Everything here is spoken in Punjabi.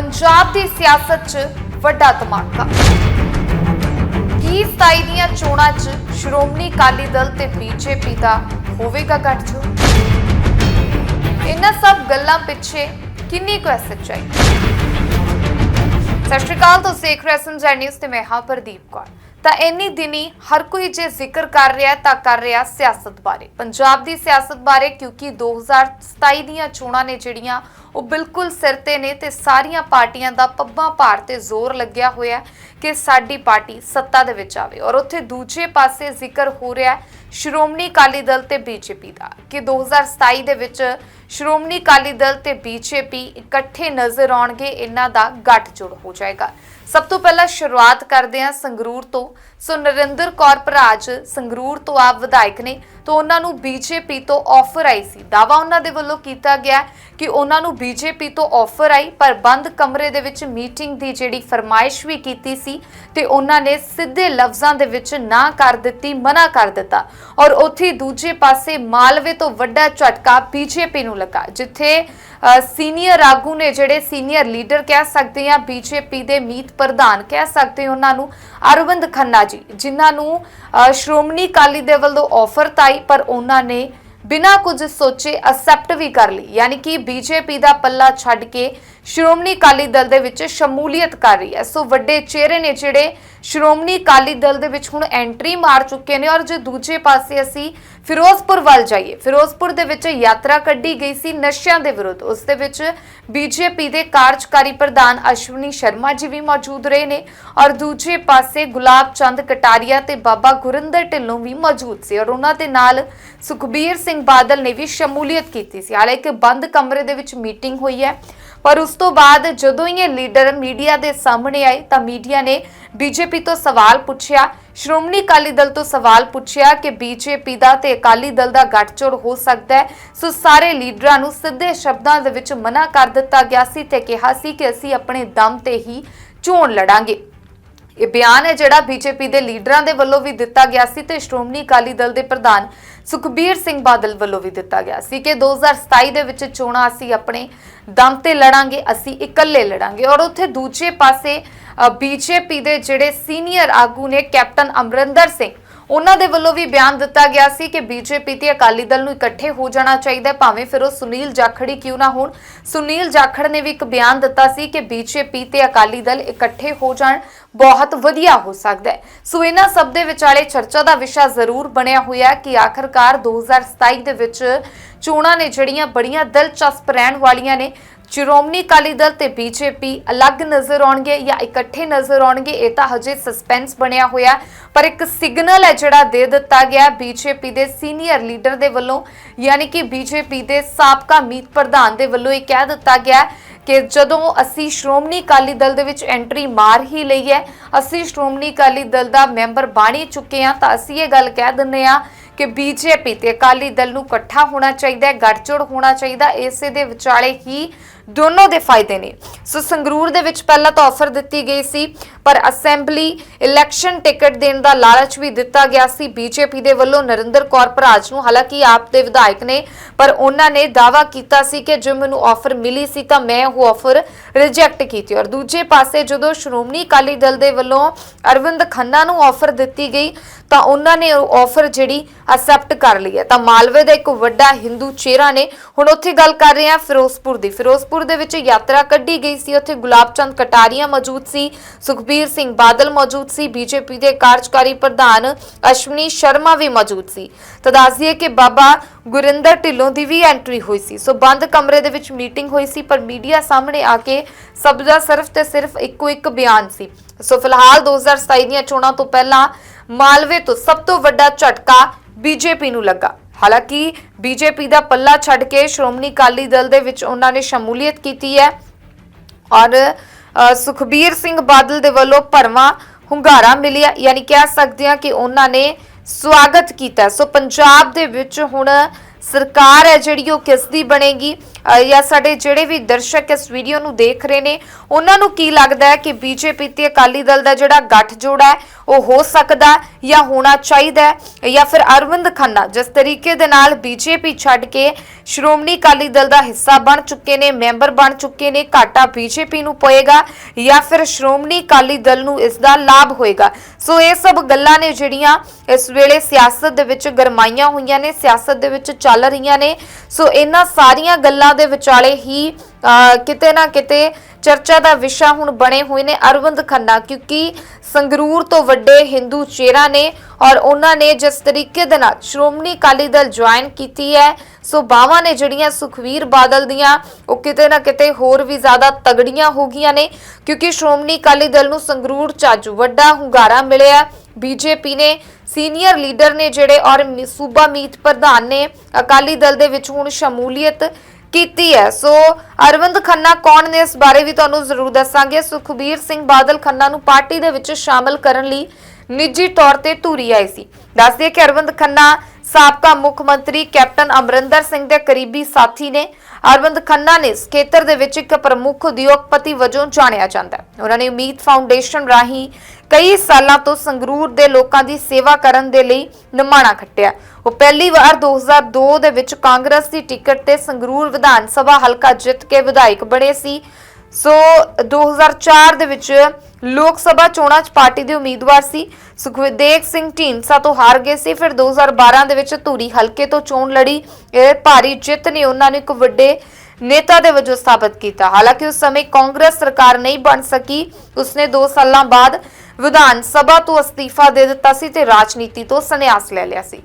ਪੰਜਾਬ ਦੀ ਸਿਆਸਤ 'ਚ ਵੱਡਾ ਧਮਾਕਾ। ਕੀ 27 ਦੀਆਂ ਚੋਣਾਂ 'ਚ ਸ਼੍ਰੋਮਣੀ ਅਕਾਲੀ ਦਲ ਤੇ ਬੀਜੇਪੀ ਦਾ ਹੋਵੇਗਾ ਗੱਠਜੋੜ? ਇਹਨਾਂ ਸਭ ਗੱਲਾਂ ਪਿੱਛੇ ਕਿੰਨੀ ਕੁ ਸੱਚਾਈ ਸਤਿ ਸ਼੍ਰੀ ਅਕਾਲ, ਤੁਸੀਂ ਦੇਖ ਰਹੇ ਹੋ ਸੰਜੈ ਨਿਊਜ਼ ਤੇ ਮੈਂ ਹਾਂ ਪ੍ਰਦੀਪ ਕੌਰ। ਤਾਂ ਇੰਨੀ ਦਿਨੀ ਹਰ ਕੋਈ ਜੇ ਜ਼ਿਕਰ ਕਰ ਰਿਹਾ ਤਾਂ ਕਰ ਰਿਹਾ ਸਿਆਸਤ ਬਾਰੇ। ਪੰਜਾਬ ਦੀ ਸਿਆਸਤ ਬਾਰੇ ਕਿਉਂਕਿ 2027 ਦੀਆਂ ਚੋਣਾਂ ਨੇ ਜਿਹੜੀਆਂ, ਉਹ ਬਿਲਕੁਲ ਸਿਰ ਤੇ ਨੇ ਤੇ ਸਾਰੀਆਂ ਪਾਰਟੀਆਂ ਦਾ ਪੱਬਾਂ ਭਾਰ ਤੇ ਜ਼ੋਰ ਲੱਗਿਆ ਹੋਇਆ ਕਿ ਸਾਡੀ ਪਾਰਟੀ ਸੱਤਾ ਦੇ ਵਿੱਚ ਆਵੇ। ਔਰ ਉੱਥੇ ਦੂਜੇ ਪਾਸੇ ਜ਼ਿਕਰ ਹੋ ਰਿਹਾ ਸ਼੍ਰੋਮਣੀ ਅਕਾਲੀ ਦਲ ਤੇ ਬੀਜੇਪੀ ਦਾ ਕਿ 2027 ਦੇ ਵਿੱਚ ਸ਼੍ਰੋਮਣੀ ਅਕਾਲੀ ਦਲ ਤੇ ਬੀਜੇਪੀ ਇਕੱਠੇ ਨਜ਼ਰ ਆਉਣਗੇ, ਇਹਨਾਂ ਦਾ ਗੱਠਜੋੜ ਹੋ ਜਾਏਗਾ। ਸਭ ਤੋਂ ਪਹਿਲਾਂ ਸ਼ੁਰੂਆਤ ਕਰਦੇ ਹਾਂ ਸੰਗਰੂਰ ਤੋਂ। ਸੋ ਨਰਿੰਦਰ ਕੌਰ ਭਰਾਜ ਸੰਗਰੂਰ ਤੋਂ ਆਪ ਵਿਧਾਇਕ ਨੇ, ਤੋਂ ਉਹਨਾਂ ਨੂੰ ਬੀਜੇਪੀ ਤੋਂ ਆਫਰ ਆਈ ਸੀ। ਦਾਵਾ ਉਹਨਾਂ ਦੇ ਵੱਲੋਂ ਕੀਤਾ ਗਿਆ ਕਿ ਉਹਨਾਂ ਨੂੰ ਬੀਜੇਪੀ ਤੋਂ ਆਫਰ ਆਈ, ਪਰ ਬੰਦ ਕਮਰੇ ਦੇ ਵਿੱਚ ਮੀਟਿੰਗ ਦੀ ਜਿਹੜੀ ਫਰਮਾਇਸ਼ ਵੀ ਕੀਤੀ ਸੀ ਤੇ ਉਹਨਾਂ ਨੇ ਸਿੱਧੇ ਲਫ਼ਜ਼ਾਂ ਦੇ ਵਿੱਚ ਨਾ ਕਰ ਦਿੱਤੀ, ਮਨਾ ਕਰ ਦਿੱਤਾ। ਔਰ ਉੱਥੇ ਦੂਜੇ ਪਾਸੇ ਮਾਲਵੇ ਤੋਂ ਵੱਡਾ ਝਟਕਾ ਬੀਜੇਪੀ ਨੂੰ ਲੱਗਾ, ਜਿੱਥੇ ਸੀਨੀਅਰ ਆਗੂ ਨੇ ਜਿਹੜੇ ਸੀਨੀਅਰ ਲੀਡਰ ਕਹਿ ਸਕਦੇ ਆ ਬੀਜੇਪੀ ਦੇ ਮੀਤ ਪ੍ਰਧਾਨ ਕਹਿ ਸਕਦੇ ਉਹਨਾਂ ਨੂੰ, ਅਰਵਿੰਦ ਖੰਨਾ ਜੀ, ਜਿਨ੍ਹਾਂ ਨੂੰ ਸ਼੍ਰੋਮਣੀ ਅਕਾਲੀ ਦੇ ਵੱਲੋਂ ਆਫਰ ਤਾਈ, ਪਰ ਉਹਨਾਂ ਨੇ ਬਿਨਾਂ ਕੁਝ ਸੋਚੇ ਅਸੈਪਟ ਵੀ ਕਰ ਲਈ। ਯਾਨੀ ਕਿ ਬੀਜੇਪੀ ਦਾ ਪੱਲਾ ਛੱਡ ਕੇ ਸ਼੍ਰੋਮਣੀ ਅਕਾਲੀ ਦਲ ਦੇ ਵਿੱਚ ਸ਼ਮੂਲੀਅਤ ਕਰ ਰਹੀ ਹੈ। ਸੋ ਵੱਡੇ ਚਿਹਰੇ ਨੇ ਜਿਹੜੇ ਸ਼੍ਰੋਮਣੀ ਅਕਾਲੀ ਦਲ ਦੇ ਵਿੱਚ ਹੁਣ ਐਂਟਰੀ ਮਾਰ ਚੁੱਕੇ ਨੇ ਔਰ ਜੇ ਦੂਜੇ ਪਾਸੇ ਅਸੀਂ ਫਿਰੋਜ਼ਪੁਰ ਵੱਲ ਜਾਈਏ, ਫਿਰੋਜ਼ਪੁਰ ਦੇ ਵਿੱਚ ਯਾਤਰਾ ਕੱਢੀ ਗਈ ਸੀ ਨਸ਼ਿਆਂ ਦੇ ਵਿਰੁੱਧ। ਉਸ ਦੇ ਵਿੱਚ ਬੀਜੇਪੀ ਦੇ ਕਾਰਜਕਾਰੀ ਪ੍ਰਧਾਨ ਅਸ਼ਵਨੀ ਸ਼ਰਮਾ ਜੀ ਵੀ ਮੌਜੂਦ ਰਹੇ ਨੇ ਔਰ ਦੂਜੇ ਪਾਸੇ ਗੁਲਾਬ ਚੰਦ ਕਟਾਰੀਆ ਤੇ ਬਾਬਾ ਗੁਰਿੰਦਰ ਢਿੱਲੋਂ ਵੀ ਮੌਜੂਦ ਸੀ ਔਰ ਉਹਨਾਂ ਦੇ ਨਾਲ ਸੁਖਬੀਰ ਸਿੰਘ ਬਾਦਲ ਨੇ ਵੀ ਸ਼ਮੂਲੀਅਤ ਕੀਤੀ ਸੀ। ਹਾਲਾਂਕਿ ਬੰਦ ਕਮਰੇ ਦੇ ਵਿੱਚ ਮੀਟਿੰਗ ਹੋਈ ਹੈ। ਪਰ ਉਸ ਤੋਂ ਬਾਅਦ ਜਦੋਂ ਹੀ ਇਹ ਲੀਡਰ ਮੀਡੀਆ ਦੇ ਸਾਹਮਣੇ ਆਏ ਤਾਂ ਮੀਡੀਆ ਨੇ ਬੀਜੇਪੀ ਤੋਂ ਸਵਾਲ ਪੁੱਛਿਆ। ਸ਼੍ਰੋਮਣੀ ਅਕਾਲੀ ਦਲ ਤੋਂ ਸਵਾਲ ਪੁੱਛਿਆ ਕਿ ਬੀਜੇਪੀ ਦਾ ਤੇ ਅਕਾਲੀ ਦਲ ਦਾ ਗੱਠਜੋੜ ਹੋ ਸਕਦਾ ਹੈ। ਸੋ ਸਾਰੇ ਲੀਡਰਾਂ ਨੂੰ ਸਿੱਧੇ ਸ਼ਬਦਾਂ ਦੇ ਵਿੱਚ ਮਨਾ ਕਰ ਦਿੱਤਾ ਗਿਆ ਸੀ ਤੇ ਕਿਹਾ ਸੀ ਕਿ ਅਸੀਂ ਆਪਣੇ ਦਮ ਤੇ ਹੀ ਚੋਣ ਲੜਾਂਗੇ। ਇਹ ਬਿਆਨ ਹੈ ਜਿਹੜਾ ਬੀਜੇਪੀ ਦੇ ਲੀਡਰਾਂ ਦੇ ਵੱਲੋਂ ਵੀ ਦਿੱਤਾ ਗਿਆ ਸੀ ਤੇ ਸ਼੍ਰੋਮਣੀ ਅਕਾਲੀ ਦਲ ਦੇ ਪ੍ਰਧਾਨ ਸੁਖਬੀਰ ਸਿੰਘ ਬਾਦਲ ਵੱਲੋਂ ਵੀ ਦਿੱਤਾ ਗਿਆ ਸੀ ਕਿ 2027 ਦੇ ਵਿੱਚ ਚੋਣਾਂ ਅਸੀਂ ਆਪਣੇ ਦਮ ਤੇ ਲੜਾਂਗੇ, ਅਸੀਂ ਇਕੱਲੇ ਲੜਾਂਗੇ। ਔਰ ਉੱਥੇ ਦੂਜੇ ਪਾਸੇ ਬੀਜੇਪੀ ਦੇ ਜਿਹੜੇ ਸੀਨੀਅਰ ਆਗੂ ਨੇ ਕੈਪਟਨ ਅਮਰਿੰਦਰ ਸਿੰਘ ਉਹਨਾਂ ਦੇ ਵੱਲੋਂ ਵੀ ਬਿਆਨ ਦਿੱਤਾ ਗਿਆ ਸੀ ਕਿ ਬੀਜੇਪੀ ਤੇ ਅਕਾਲੀ ਦਲ ਨੂੰ ਇਕੱਠੇ ਹੋ ਜਾਣਾ ਚਾਹੀਦਾ ਭਾਵੇਂ ਫਿਰ ਉਹ ਸੁਨੀਲ ਜਾਖੜੀ ਕਿਉਂ ਨਾ ਹੋਣ। ਸੁਨੀਲ ਜਾਖੜ ਨੇ ਵੀ ਇੱਕ ਬਿਆਨ ਦਿੱਤਾ ਸੀ ਕਿ ਬੀਜੇਪੀ ਤੇ ਅਕਾਲੀ ਦਲ ਇਕੱਠੇ ਹੋ ਜਾਣ ਬਹੁਤ ਵਧੀਆ ਹੋ ਸਕਦਾ ਹੈ। ਸੋ ਇਹਨਾਂ ਸਭ ਦੇ ਵਿਚਾਲੇ ਚਰਚਾ ਦਾ ਵਿਸ਼ਾ ਜ਼ਰੂਰ ਬਣਿਆ ਹੋਇਆ ਕਿ ਆਖਰਕਾਰ 2027 ਦੇ ਵਿੱਚ ਚੋਣਾਂ ਨੇ ਜਿਹੜੀਆਂ ਬੜੀਆਂ ਦਿਲਚਸਪ ਰਹਿਣ ਵਾਲੀਆਂ ਨੇ ਸ਼੍ਰੋਮਣੀ ਅਕਾਲੀ ਦਲ ਤੇ ਬੀਜੇਪੀ ਅਲੱਗ ਨਜ਼ਰ ਆਉਣਗੇ ਜਾਂ ਇਕੱਠੇ ਨਜ਼ਰ ਆਉਣਗੇ, ਇਹ ਤਾਂ ਹਜੇ ਸਸਪੈਂਸ ਬਣਿਆ ਹੋਇਆ ਪਰ ਇੱਕ ਸਿਗਨਲ ਹੈ ਜਿਹੜਾ ਦੇ ਦਿੱਤਾ ਗਿਆ ਬੀਜੇਪੀ ਦੇ ਸੀਨੀਅਰ ਲੀਡਰ ਦੇ ਵੱਲੋਂ, ਯਾਨੀ ਕਿ ਬੀਜੇਪੀ ਦੇ ਸਾਬਕਾ ਮੀਤ ਪ੍ਰਧਾਨ ਦੇ ਵੱਲੋਂ ਇਹ ਕਹਿ ਦਿੱਤਾ ਗਿਆ ਕਿ ਜਦੋਂ ਅਸੀਂ ਸ਼੍ਰੋਮਣੀ ਅਕਾਲੀ ਦਲ ਦੇ ਵਿੱਚ ਐਂਟਰੀ ਮਾਰ ਹੀ ਲਈ ਹੈ, ਅਸੀਂ ਸ਼੍ਰੋਮਣੀ ਅਕਾਲੀ ਦਲ ਦਾ ਮੈਂਬਰ ਬਣ ਹੀ ਚੁੱਕੇ ਹਾਂ, ਤਾਂ ਅਸੀਂ ਇਹ ਗੱਲ ਕਹਿ ਦਿੰਦੇ ਹਾਂ ਕਿ ਬੀਜੇਪੀ ਤੇ ਅਕਾਲੀ ਦਲ ਨੂੰ ਇਕੱਠਾ ਹੋਣਾ ਚਾਹੀਦਾ ਹੈ, ਗੱਠਜੋੜ ਹੋਣਾ ਚਾਹੀਦਾ ਇਸੇ ਦੇ ਵਿਚਾਲੇ ਹੀ ਦੋਨੋਂ ਦੇ ਫਾਇਦੇ ਨੇ। ਸੋ ਸੰਗਰੂਰ ਦੇ ਵਿੱਚ ਪਹਿਲਾਂ ਤਾਂ ਆਫਰ ਦਿੱਤੀ ਗਈ ਸੀ, ਪਰ ਅਸੈਂਬਲੀ ਇਲੈਕਸ਼ਨ ਟਿਕਟ ਦੇਣ ਦਾ ਲਾਲਚ ਵੀ ਦਿੱਤਾ ਗਿਆ ਸੀ। ਬੀਜੇਪੀ ਦੇ ਵੱਲੋਂ ਨਰਿੰਦਰ ਕੌਰ ਭਰਾਜ ਨੂੰ, ਹਾਲਾਂਕਿ ਆਪ ਦੇ ਵਿਧਾਇਕ ਨੇ, ਪਰ ਉਹਨਾਂ ਨੇ ਦਾਵਾ ਕੀਤਾ ਸੀ ਕਿ ਜੇ ਮੈਨੂੰ ਆਫਰ ਮਿਲੀ ਸੀ ਤਾਂ ਮੈਂ ਉਹ ਆਫਰ ਰਿਜੈਕਟ ਕੀਤੀ। ਔਰ ਦੂਜੇ ਪਾਸੇ ਜਦੋਂ ਸ਼੍ਰੋਮਣੀ ਅਕਾਲੀ ਦਲ ਦੇ ਵੱਲੋਂ ਅਰਵਿੰਦ ਖੰਨਾ ਨੂੰ ਆਫਰ ਦਿੱਤੀ ਗਈ, ਤਾਂ ਉਹਨਾਂ ਨੇ ਉਹ ਆਫਰ ਜਿਹੜੀ ਅਸੈਪਟ ਕਰ ਲਈ ਹੈ। ਤਾਂ ਮਾਲਵੇ ਦਾ ਇੱਕ ਵੱਡਾ ਹਿੰਦੂ ਚਿਹਰਾ ਨੇ। ਹੁਣ ਉੱਥੇ ਗੱਲ ਕਰ ਰਹੇ ਹਾਂ ਫਿਰੋਜ਼ਪੁਰ ਦੀ। ਫਿਰੋਜ਼ਪੁਰ ਦੇ ਵਿੱਚ ਯਾਤਰਾ ਕੱਢੀ ਗਈ ਸੀ। ਉੱਥੇ ਗੁਲਾਬ ਚੰਦ ਕਟਾਰੀਆ ਮੌਜੂਦ ਸੀ। ਸੁਖਬੀਰ ਸਿੰਘ ਬਾਦਲ ਮੌਜੂਦ ਸੀ। ਬੀਜੇਪੀ ਦੇ ਕਾਰਜਕਾਰੀ ਪ੍ਰਧਾਨ ਅਸ਼ਵਨੀ ਸ਼ਰਮਾ ਵੀ ਮੌਜੂਦ ਸੀ। ਤਾਂ ਦੱਸ ਕਿ ਬਾਬਾ ਗੁਰਿੰਦਰ ਢਿੱਲੋਂ ਦੀ ਵੀ ਐਂਟਰੀ ਹੋਈ ਸੀ। ਸੋ ਬੰਦ ਕਮਰੇ ਦੇ ਵਿੱਚ ਮੀਟਿੰਗ ਹੋਈ ਸੀ, ਪਰ ਮੀਡੀਆ ਸਾਹਮਣੇ ਆ ਕੇ ਸਭ ਦਾ ਸਿਰਫ ਤੇ ਸਿਰਫ ਇੱਕੋ ਇੱਕ ਬਿਆਨ ਸੀ। ਸੋ ਫਿਲਹਾਲ 2027 ਦੀਆਂ ਚੋਣਾਂ ਤੋਂ ਪਹਿਲਾਂ ਮਾਲਵੇ ਤੋਂ ਸਭ ਤੋਂ ਵੱਡਾ ਝਟਕਾ ਬੀਜੇਪੀ ਨੂੰ ਲੱਗਾ। ਹਾਲਾਂਕਿ ਬੀਜੇਪੀ ਦਾ ਪੱਲਾ ਛੱਡ ਕੇ ਸ਼੍ਰੋਮਣੀ ਅਕਾਲੀ ਦਲ ਦੇ ਵਿੱਚ ਉਹਨਾਂ ਨੇ ਸ਼ਮੂਲੀਅਤ ਕੀਤੀ ਹੈ। ਔਰ ਸੁਖਬੀਰ ਸਿੰਘ ਬਾਦਲ ਦੇ ਵੱਲੋਂ ਭਰਵਾਂ ਹੁੰਗਾਰਾ ਮਿਲਿਆ। ਯਾਨੀ ਕਹਿ ਸਕਦੇ ਹਾਂ ਕਿ ਉਹਨਾਂ ਨੇ ਸਵਾਗਤ ਕੀਤਾ। ਸੋ ਪੰਜਾਬ ਦੇ ਵਿੱਚ ਹੁਣ ਸਰਕਾਰ ਹੈ ਜਿਹੜੀ ਉਹ ਕਿਸ ਦੀ ਬਣੇਗੀ? ਜਾਂ ਸਾਡੇ ਜਿਹੜੇ ਵੀ ਦਰਸ਼ਕ ਇਸ ਵੀਡੀਓ ਨੂੰ ਦੇਖ ਰਹੇ ਨੇ, ਉਹਨਾਂ ਨੂੰ ਕੀ ਲੱਗਦਾ ਹੈ ਕਿ ਬੀਜੇਪੀ ਤੇ ਅਕਾਲੀ ਦਲ ਦਾ ਜਿਹੜਾ ਗੱਠਜੋੜ ਹੈ, ਉਹ ਹੋ ਸਕਦਾ ਜਾਂ ਹੋਣਾ ਚਾਹੀਦਾ ਹੈ? ਜਾਂ ਫਿਰ ਅਰਵਿੰਦ ਖੰਨਾ, ਜਿਸ ਤਰੀਕੇ ਦੇ ਨਾਲ ਬੀਜੇਪੀ ਛੱਡ ਕੇ ਸ਼੍ਰੋਮਣੀ ਅਕਾਲੀ ਦਲ ਦਾ ਹਿੱਸਾ ਬਣ ਚੁੱਕੇ ਨੇ, ਮੈਂਬਰ ਬਣ ਚੁੱਕੇ ਨੇ, ਘਾਟਾ ਬੀਜੇਪੀ ਨੂੰ ਪਏਗਾ ਜਾਂ ਫਿਰ ਸ਼੍ਰੋਮਣੀ ਅਕਾਲੀ ਦਲ ਨੂੰ ਇਸ ਦਾ ਲਾਭ ਹੋਏਗਾ? ਸੋ ਇਹ ਸਭ ਗੱਲਾਂ ਨੇ ਜਿਹੜੀਆਂ ਇਸ ਵੇਲੇ ਸਿਆਸਤ ਦੇ ਵਿੱਚ ਗਰਮਾਈਆਂ ਹੋਈਆਂ ਨੇ, ਸਿਆਸਤ ਦੇ ਵਿੱਚ ਚੱਲ ਰਹੀਆਂ ਨੇ। ਸੋ ਇਹਨਾਂ ਸਾਰੀਆਂ ਗੱਲਾਂ ਦੇ ਵਿਚਾਲੇ ਹੀ ਅਹ, ਕਿਤੇ ਨਾ ਕਿਤੇ ਚਰਚਾ ਦਾ ਵਿਸ਼ਾ ਹੁਣ ਬਣੇ ਹੋਏ ਨੇ ਅਰਵਿੰਦ ਖੰਨਾ ਕਿਉਂਕਿ ਸੰਗਰੂਰ ਤੋਂ ਵੱਡੇ ਹਿੰਦੂ ਚਿਹਰਾ ਨੇ ਔਰ ਉਹਨਾਂ ਨੇ ਜਿਸ ਤਰੀਕੇ ਦੇ ਨਾਲ ਸ਼੍ਰੋਮਣੀ ਅਕਾਲੀ ਦਲ ਜੁਆਇਨ ਕੀਤੀ ਹੈ ਸੋ ਬਾਵਾਂ ਨੇ ਜਿਹੜੀਆਂ ਸੁਖਵੀਰ ਬਾਦਲ ਦੀਆਂ ਉਹ ਕਿਤੇ ਨਾ ਕਿਤੇ ਹੋਰ ਵੀ ਜ਼ਿਆਦਾ ਤਗੜੀਆਂ ਹੋ ਗਈਆਂ ਨੇ ਕਿਉਂਕਿ ਸ਼੍ਰੋਮਣੀ ਅਕਾਲੀ ਦਲ ਨੂੰ ਸੰਗਰੂਰ ਚਾਜੂ ਵੱਡਾ ਹੁੰਗਾਰਾ ਮਿਲਿਆ। ਬੀਜੇਪੀ ਨੇ ਸੀਨੀਅਰ ਲੀਡਰ ਨੇ ਜਿਹੜੇ ਔਰ ਸੂਬਾ ਮੀਤ ਪ੍ਰਧਾਨ ਨੇ ਅਕਾਲੀ ਦਲ ਦੇ ਵਿੱਚ ਹੁਣ ਸ਼ਮੂਲੀਅਤ ਕੀਤੀ ਹੈ। ਸੋ ਅਰਵਿੰਦ ਖੰਨਾ ਕੌਣ ਨੇ ਇਸ ਬਾਰੇ ਵੀ ਤੁਹਾਨੂੰ ਜ਼ਰੂਰ ਦੱਸਾਂਗੇ। ਸੁਖਬੀਰ ਸਿੰਘ ਬਾਦਲ ਖੰਨਾ ਨੂੰ ਪਾਰਟੀ ਦੇ ਵਿੱਚ ਸ਼ਾਮਲ ਕਰਨ ਲਈ ਨਿੱਜੀ ਤੌਰ ਤੇ ਧੂਰੀ ਆਈ ਸੀ। ਦੱਸਦੇ ਕਿ ਅਰਵਿੰਦ ਖੰਨਾ ਸਾਬਕਾ ਮੁੱਖ ਮੰਤਰੀ ਕੈਪਟਨ ਅਮਰਿੰਦਰ ਸਿੰਘ ਦੇ ਕਰੀਬੀ ਸਾਥੀ ਨੇ ਅਰਵਿੰਦ ਖੰਨਾ ਨੇ ਇਸ ਖੇਤਰ ਦੇ ਵਿੱਚ ਇੱਕ ਪ੍ਰਮੁੱਖ ਉਦਯੋਗਪਤੀ ਵਜੋਂ ਜਾਣਿਆ ਜਾਂਦਾ ਹੈ। ਉਹਨਾਂ ਨੇ ਉਮੀਦ ਫਾਊਂਡੇਸ਼ਨ ਰਾਹੀਂ ਕਈ ਸਾਲਾਂ ਤੋਂ ਸੰਗਰੂਰ ਦੇ ਲੋਕਾਂ ਦੀ ਸੇਵਾ ਕਰਨ ਦੇ ਲਈ ਨਿਮਾਣਾ ਖੱਟਿਆ ਉਹ ਪਹਿਲੀ ਵਾਰ 2002 ਦੇ ਵਿੱਚ ਕਾਂਗਰਸ ਦੀ ਟਿਕਟ ਤੇ ਸੰਗਰੂਰ ਵਿਧਾਨ ਸਭਾ ਹਲਕਾ ਜਿੱਤ ਕੇ ਵਿਧਾਇਕ ਬਣੇ ਸੀ। ਸੋ 2004 ਦੇ ਵਿੱਚ ਲੋਕ ਸਭਾ ਚੋਣਾਂ 'ਚ ਪਾਰਟੀ ਦੇ ਉਮੀਦਵਾਰ ਸੀ। ਸੁਖਵਿੰਦਰ ਸਿੰਘ ਢੀਂਡਸਾ ਤੋਂ ਹਾਰ ਗਏ ਸੀ। ਫਿਰ 2012 ਦੇ ਵਿੱਚ ਧੂਰੀ ਹਲਕੇ ਤੋਂ ਚੋਣ ਲੜੀ। ਇਹ ਭਾਰੀ ਜਿੱਤ ਨੇ ਉਹਨਾਂ ਨੂੰ ਇੱਕ ਵੱਡੇ ਨੇਤਾ ਦੇ ਵਜੋਂ ਸਥਾਪਿਤ ਕੀਤਾ। ਹਾਲਾਂਕਿ ਉਸ ਸਮੇਂ ਕਾਂਗਰਸ ਸਰਕਾਰ ਨਹੀਂ ਬਣ ਸਕੀ। ਉਸਨੇ 2 ਸਾਲਾਂ ਬਾਅਦ ਵਿਧਾਨ ਸਭਾ ਤੋਂ ਅਸਤੀਫਾ ਦੇ ਦਿੱਤਾ ਸੀ ਤੇ ਰਾਜਨੀਤੀ ਤੋਂ ਸੰਨਿਆਸ ਲੈ ਲਿਆ ਸੀ।